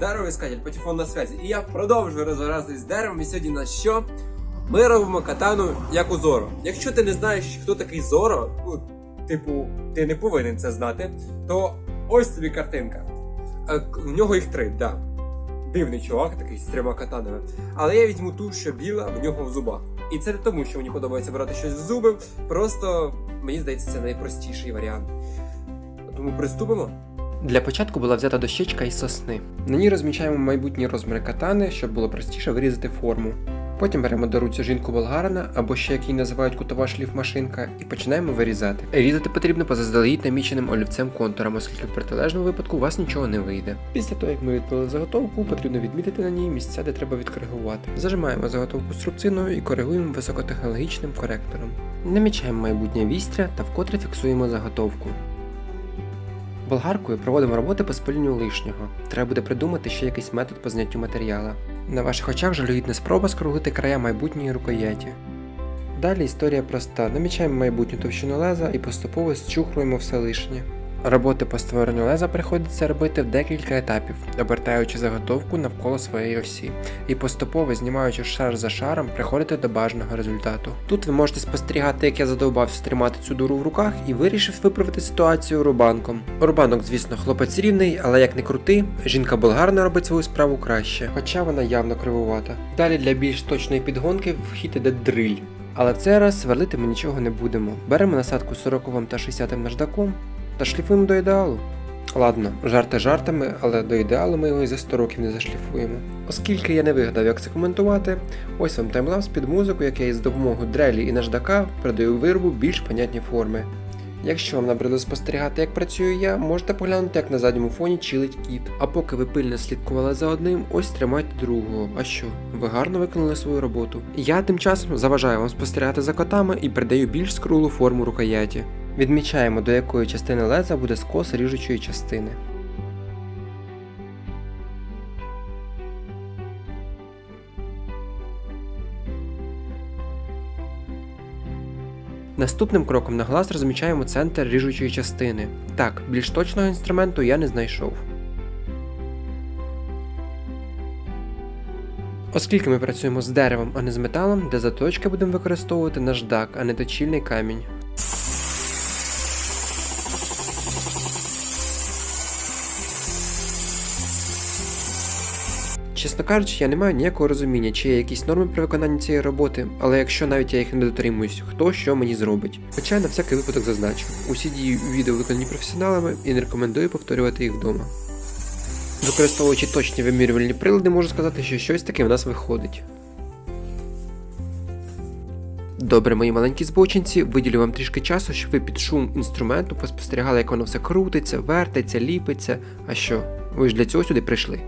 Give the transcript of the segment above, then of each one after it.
деревоіскатель, патефон на связі. І я продовжую розбиратися з деревом. І сьогодні на що? Ми робимо катану як у Зоро. Якщо ти не знаєш, хто такий Зоро, ну, типу, ти не повинен це знати, то ось тобі картинка. Е, к- В нього їх три, так. Да. Дивний чувак, такий з трьома катанами. Але я візьму ту, що біла, в нього в зубах. І це не тому, що мені подобається брати щось в зуби, просто мені здається, це найпростіший варіант. Тому приступимо. Для початку була взята дощечка із сосни. На ній розміщаємо майбутні розміри катани, щоб було простіше вирізати форму. Потім беремо до руці жінку болгарина, або ще як її називають кутова шліфмашинка, і починаємо вирізати. Різати потрібно по заздалегідь наміченим олівцем контуром, оскільки в протилежному випадку у вас нічого не вийде. Після того, як ми відпили заготовку, потрібно відмітити на ній місця, де треба відкоригувати. Зажимаємо заготовку струбциною і коригуємо високотехнологічним коректором. Намічаємо майбутнє вістря та вкотре фіксуємо заготовку. Болгаркою проводимо роботи по спиленню лишнього. Треба буде придумати ще якийсь метод по зняттю матеріала. На ваших очах жалюгідна спроба скруглити края майбутньої рукояті. Далі історія проста. Намічаємо майбутню товщину леза і поступово зчухруємо все лишнє. Роботи по створенню леза приходиться робити в декілька етапів, обертаючи заготовку навколо своєї осі, і поступово знімаючи шар за шаром, приходити до бажаного результату. Тут ви можете спостерігати, як я задовбався тримати цю дуру в руках і вирішив виправити ситуацію рубанком. Рубанок, звісно, хлопець рівний, але як не крути, жінка болгарна робить свою справу краще, хоча вона явно кривувата. Далі для більш точної підгонки в хід іде дриль. Але в цей раз сверлити ми нічого не будемо. Беремо насадку 40 та 60 наждаком та шліфуємо до ідеалу. Ладно, жарти жартами, але до ідеалу ми його і за 100 років не зашліфуємо. Оскільки я не вигадав, як це коментувати, ось вам таймлапс під музику, як я із допомогою дрелі і наждака передаю виробу більш понятні форми. Якщо вам набридло спостерігати, як працюю я, можете поглянути, як на задньому фоні чилить кіт. А поки ви пильно слідкували за одним, ось тримайте другого. А що? Ви гарно виконали свою роботу. Я тим часом заважаю вам спостерігати за котами і передаю більш скрулу форму рукояті. Відмічаємо, до якої частини леза буде скос ріжучої частини. Наступним кроком на глаз розмічаємо центр ріжучої частини. Так, більш точного інструменту я не знайшов. Оскільки ми працюємо з деревом, а не з металом, для заточки будемо використовувати наждак, а не точильний камінь. Чесно кажучи, я не маю ніякого розуміння, чи є якісь норми при виконанні цієї роботи, але якщо навіть я їх не дотримуюсь, хто що мені зробить. Хоча на всякий випадок зазначу, усі дії у відео виконані професіоналами і не рекомендую повторювати їх вдома. Використовуючи точні вимірювальні прилади, можу сказати, що щось таке в нас виходить. Добре, мої маленькі збочинці, виділю вам трішки часу, щоб ви під шум інструменту поспостерігали, як воно все крутиться, вертиться, ліпиться. А що? Ви ж для цього сюди прийшли.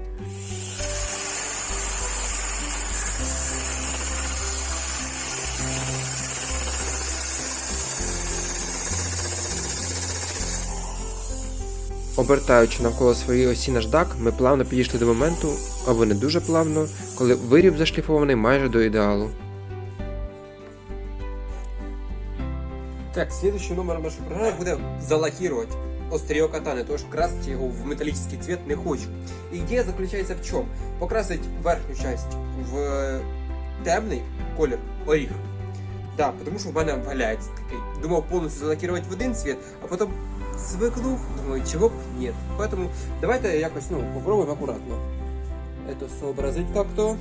Обертаючи навколо своєї осі наждак, ми плавно підійшли до моменту, або не дуже плавно, коли виріб зашліфований майже до ідеалу. Так, следующий номер нашей программы буде залакировать острие катаны, тому що красити його в металлический цвет не хочу. Ідея заключається в чому? Покрасить верхню часть в темний колір оріх. Да, тому що в мене валяється такий. Думав повністю залакировать в один цвет, а потім свикнув, думаю, чего б нет. Поэтому давайте якось, ну, попробуем аккуратно. Это сообразить как-то.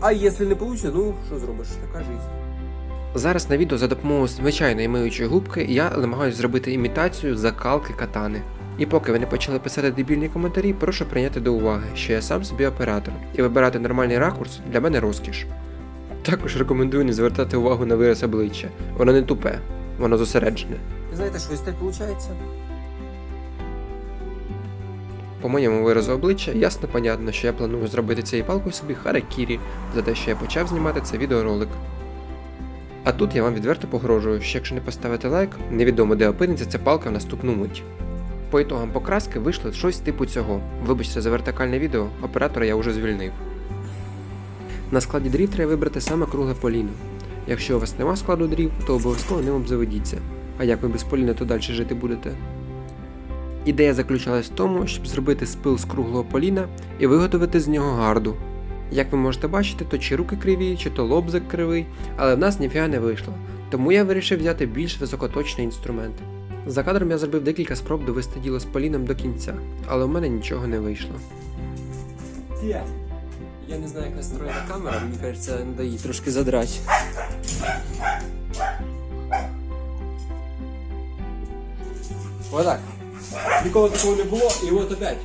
А если не получится, ну, що зробиш, така жизнь. Зараз на відео за допомогою звичайної миючої губки я намагаюся зробити імітацію закалки катани. І поки ви не почали писати дебільні коментарі, прошу прийняти до уваги, що я сам собі оператор, і вибирати нормальний ракурс для мене розкіш. Також рекомендую не звертати увагу на вираз обличчя, воно не тупе, воно зосереджене. Знаєте, що ось так виходить? По моєму виразу обличчя ясно понятно, що я планую зробити цією палкою собі харакірі за те, що я почав знімати цей відеоролик. А тут я вам відверто погрожую, що якщо не поставити лайк, невідомо де опиниться ця палка в наступну мить. По ітогам покраски вийшло щось типу цього. Вибачте за вертикальне відео, оператора я вже звільнив. На складі дрів треба вибрати саме кругле поліно. Якщо у вас нема складу дрів, то обов'язково ним обзаведіться. А як ви без поліна то далі жити будете? Ідея заключалась в тому, щоб зробити спил з круглого поліна і виготовити з нього гарду. Як ви можете бачити, то чи руки криві, чи то лобзик кривий, але в нас ніфіга не вийшло. Тому я вирішив взяти більш високоточний інструмент. За кадром я зробив декілька спроб довести діло з поліном до кінця, але в мене нічого не вийшло. Я не знаю, як настроєна камера, мені кажеться, треба її трошки задрати. Отак. Ніколи такого не було, і от опять.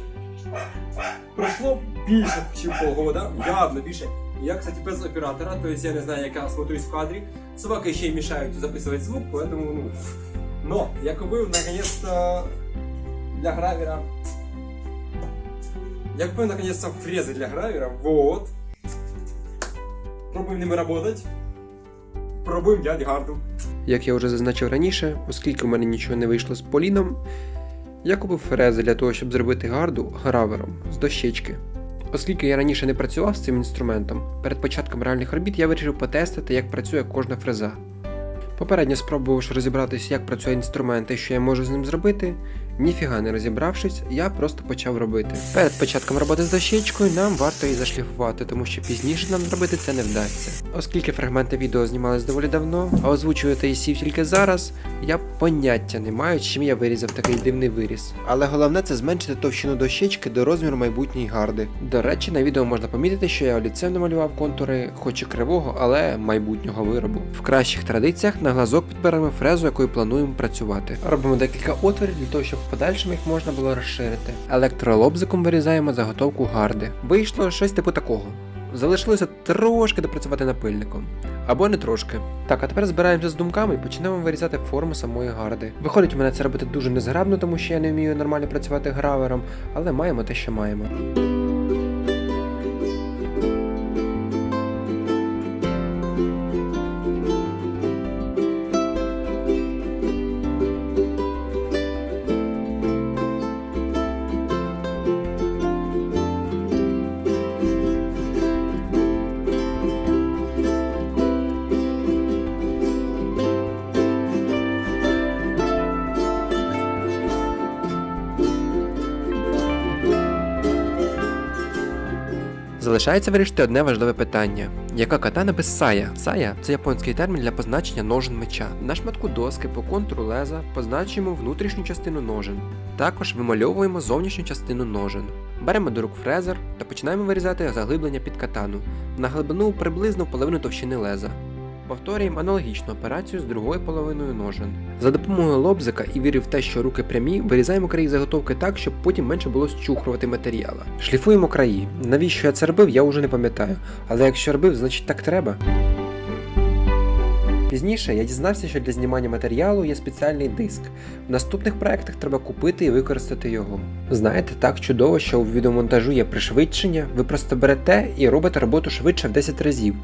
Пройшло більше, ніж полгода, явно більше. Я, кстати, без оператора, то есть я не знаю, як я смотрюсь в кадрі. Собаки ще й мішають записувати звук, поэтому, ну. Но я купив, наконец-то, для гравера я купив наконец-то фрезы для гравера. Вот. Пробуємо ними работать. Пробуємо дядь гарду. Як я вже зазначив раніше, оскільки в мене нічого не вийшло з поліном, я купив фрези для того, щоб зробити гарду гравером з дощечки. Оскільки я раніше не працював з цим інструментом, перед початком реальних робіт я вирішив потестити, як працює кожна фреза. Попередньо спробувавши розібратися, як працює інструмент і що я можу з ним зробити, ніфіга не розібравшись, я просто почав робити. Перед початком роботи з дощечкою нам варто її зашліфувати, тому що пізніше нам зробити це не вдасться. Оскільки фрагменти відео знімались доволі давно, а озвучувати і сів тільки зараз, я поняття не маю, чим я вирізав такий дивний виріз. Але головне це зменшити товщину дощечки до розміру майбутньої гарди. До речі, на відео можна помітити, що я олівцем намалював контури, хоч і кривого, але майбутнього виробу. В кращих традиціях на глазок підберемо фрезу, якою плануємо працювати. Робимо декілька отворів для того, щоб в подальшому їх можна було розширити. Електролобзиком вирізаємо заготовку гарди. Вийшло щось типу такого. Залишилося трошки допрацювати напильником. Або не трошки. Так, а тепер збираємося з думками і почнемо вирізати форму самої гарди. Виходить, у мене це робити дуже незграбно, тому що я не вмію нормально працювати гравером, але маємо те, що маємо. Залишається вирішити одне важливе питання: яка катана без сая? Сая це японський термін для позначення ножен меча. На шматку доски по контуру леза позначуємо внутрішню частину ножен. Також вимальовуємо зовнішню частину ножен. Беремо до рук фрезер та починаємо вирізати заглиблення під катану на глибину приблизно половину товщини леза. Повторюємо аналогічну операцію з другою половиною ножен. За допомогою лобзика і вірив в те, що руки прямі, вирізаємо краї заготовки так, щоб потім менше було зчухрувати матеріала. Шліфуємо краї. Навіщо я це робив, я вже не пам'ятаю. Але якщо робив, значить так треба. Пізніше я дізнався, що для знімання матеріалу є спеціальний диск. В наступних проектах треба купити і використати його. Знаєте, так чудово, що у відеомонтажу є пришвидшення, ви просто берете і робите роботу швидше в 10 разів.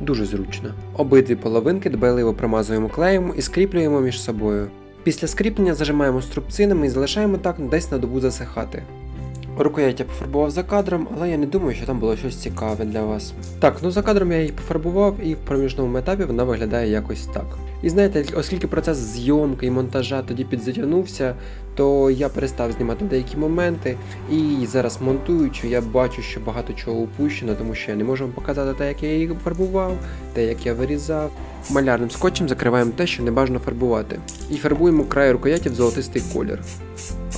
Дуже зручно. Обидві половинки дбайливо промазуємо клеєм і скріплюємо між собою. Після скріплення зажимаємо струбцинами і залишаємо так десь на добу засихати. Рукоять я пофарбував за кадром, але я не думаю, що там було щось цікаве для вас. Так, ну за кадром я її пофарбував, і в проміжному етапі вона виглядає якось так. І знаєте, оскільки процес зйомки і монтажа тоді підзатягнувся, то я перестав знімати деякі моменти, і зараз монтуючи, я бачу, що багато чого упущено, тому що я не можу вам показати те, як я її фарбував, те, як я вирізав. Малярним скотчем закриваємо те, що не бажано фарбувати, і фарбуємо край рукояті в золотистий колір.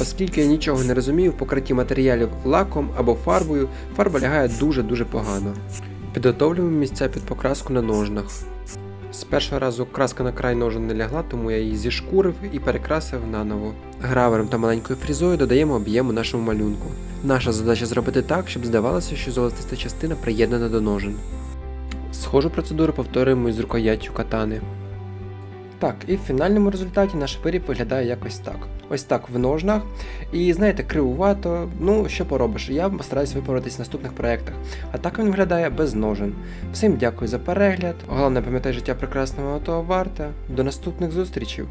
Оскільки я нічого не розумію в покритті матеріалів лаком або фарбою, фарба лягає дуже-дуже погано. Підготовлюємо місця під покраску на ножнах. З першого разу краска на край ножен не лягла, тому я її зішкурив і перекрасив наново. Гравером та маленькою фрізою додаємо об'єму нашому малюнку. Наша задача зробити так, щоб здавалося, що золотиста частина приєднана до ножен. Схожу процедуру повторюємо із рукояттю катани. Так, і в фінальному результаті наш виріб виглядає якось так. Ось так в ножнах. І знаєте, кривувато, ну що поробиш, я постараюсь випоратись в наступних проєктах. А так він виглядає без ножен. Всім дякую за перегляд. Головне, пам'ятай, життя прекрасного того варте. До наступних зустрічей!